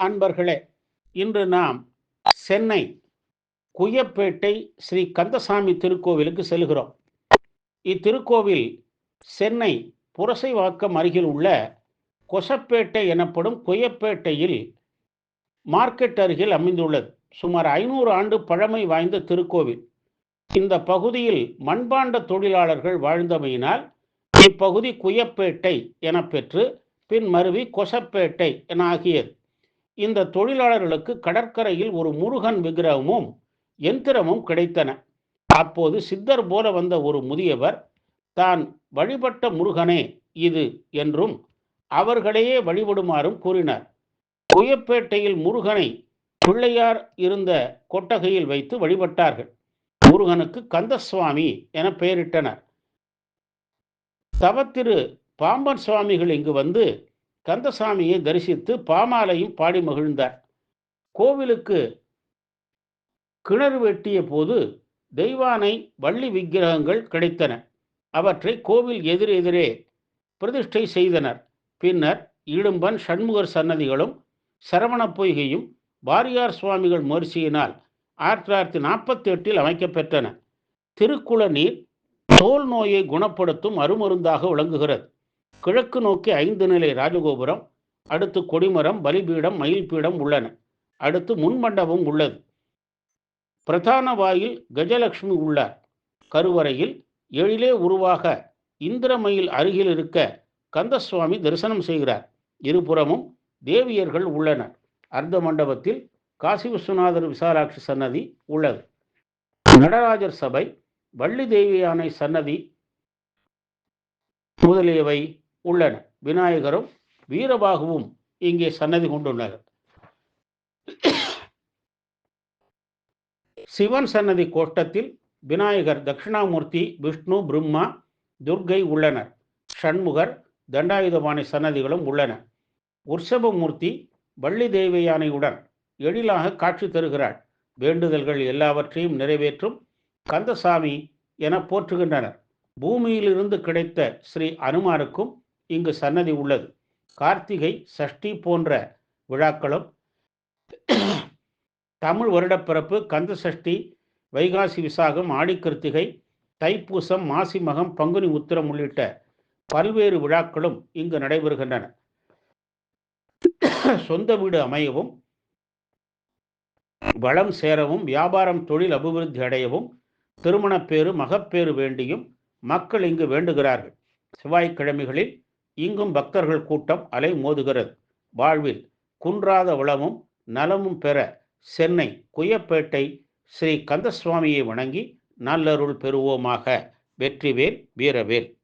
அன்பர்களே இன்று நாம் சென்னை குயப்பேட்டை ஸ்ரீ கந்தசாமி திருக்கோவிலுக்கு செல்கிறோம். இத்திருக்கோவில் சென்னை புரசைவாக்கம் அருகில் உள்ள கொசப்பேட்டை எனப்படும் குயப்பேட்டையில் மார்க்கெட் அருகில் அமைந்துள்ளது. சுமார் ஐநூறு ஆண்டு பழமை வாய்ந்த திருக்கோவில். இந்த பகுதியில் மண்பாண்ட தொழிலாளர்கள் வாழ்ந்தமையினால் இப்பகுதி குயப்பேட்டை என பெற்று பின் மருவி கொசப்பேட்டை என ஆகியது. இந்த தொழிலாளர்களுக்கு கடற்கரையில் ஒரு முருகன் விக்கிரகமும் எந்திரமும் கிடைத்தன. அப்போது சித்தர் போல வந்த ஒரு முதியவர் தான் வழிபட்ட முருகனே இது என்றும் அவர்களையே வழிபடுமாறும் கூறினார். புயப்பேட்டையில் முருகனை பிள்ளையார் இருந்த கொட்டகையில் வைத்து வழிபட்டார்கள். முருகனுக்கு கந்தசுவாமி என பெயரிட்டனர். தவத்திரு பாம்பன் சுவாமிகள் இங்கு வந்து கந்தசாமியை தரிசித்து பாமாலையும் பாடி மகிழ்ந்தார். கோவிலுக்கு கிணறு வெட்டிய போது தெய்வானை வள்ளி விக்கிரகங்கள் கிடைத்தன. அவற்றை கோவில் எதிரெதிரே பிரதிஷ்டை செய்தனர். பின்னர் இடும்பன் சண்முகர் சன்னதிகளும் சரவண பொய்கையும் பாரியார் சுவாமிகள் முயற்சியினால் ஆயிரத்தி தொள்ளாயிரத்தி நாற்பத்தி எட்டில் அமைக்கப்பெற்றன. திருக்குள நீர் தோல் நோயை குணப்படுத்தும் அருமருந்தாக விளங்குகிறது. கிழக்கு நோக்கி ஐந்து நிலை ராஜகோபுரம் அடுத்து கொடிமரம் பலிபீடம் மயில்பீடம் உள்ளன. அடுத்து முன்மண்டபம் உள்ளது. பிரதான வாயில் கஜலட்சுமி உள்ளார். கருவறையில் எழிலே உருவாக இந்திரமயில் அருகில் இருக்க கந்தசுவாமி தரிசனம் செய்கிறார். இருபுறமும் தேவியர்கள் உள்ளனர். அர்த்த மண்டபத்தில் காசி விஸ்வநாதர் விசாலாட்சி சன்னதி உள்ளது. நடராஜர் சபை வள்ளி தேவியானை சன்னதி முதலியவை உள்ளன. விநாயகரும் வீரபாகுவும் இங்கே சன்னதி கொண்டுள்ளனர். சிவன் சன்னதி கோஷ்டத்தில் விநாயகர் தட்சிணாமூர்த்தி விஷ்ணு பிரம்மா துர்கை உள்ளனர். ஷண்முகர் தண்டாயுதபாணி சன்னதிகளும் உள்ளன. உற்சவமூர்த்தி வள்ளி தேவியானையுடன் எழிலாக காட்சி தருகிறாள் வேண்டுதல்கள் எல்லாவற்றையும் நிறைவேற்றும் கந்தசாமி என போற்றுகின்றனர். பூமியிலிருந்து கிடைத்த ஸ்ரீ அனுமாருக்கும் இங்கு சன்னதி உள்ளது. கார்த்திகை சஷ்டி போன்ற விழாக்களும் தமிழ் வருடப்பிறப்பு கந்த சஷ்டி வைகாசி விசாகம் ஆடிக்கிருத்திகை தைப்பூசம் மாசி மகம் பங்குனி உத்திரம் உள்ளிட்ட பல்வேறு விழாக்களும் இங்கு நடைபெறுகின்றன. சொந்த வீடு அமையவும் வளம் சேரவும் வியாபாரம் தொழில் அபிவிருத்தி அடையவும் திருமணப்பேறு மகப்பேறு வேண்டியும் மக்கள் இங்கு வேண்டுகிறார்கள். செவ்வாய்க்கிழமைகளில் இங்கும் பக்தர்கள் கூட்டம் அலை மோதுகிறது. வாழ்வில் குன்றாத வளமும் நலமும் பெற சென்னை குயப்பேட்டை ஸ்ரீ கந்தசுவாமியை வணங்கி நல்லருள் பெறுவோமாக. வெற்றிவேல் வீரவேல்.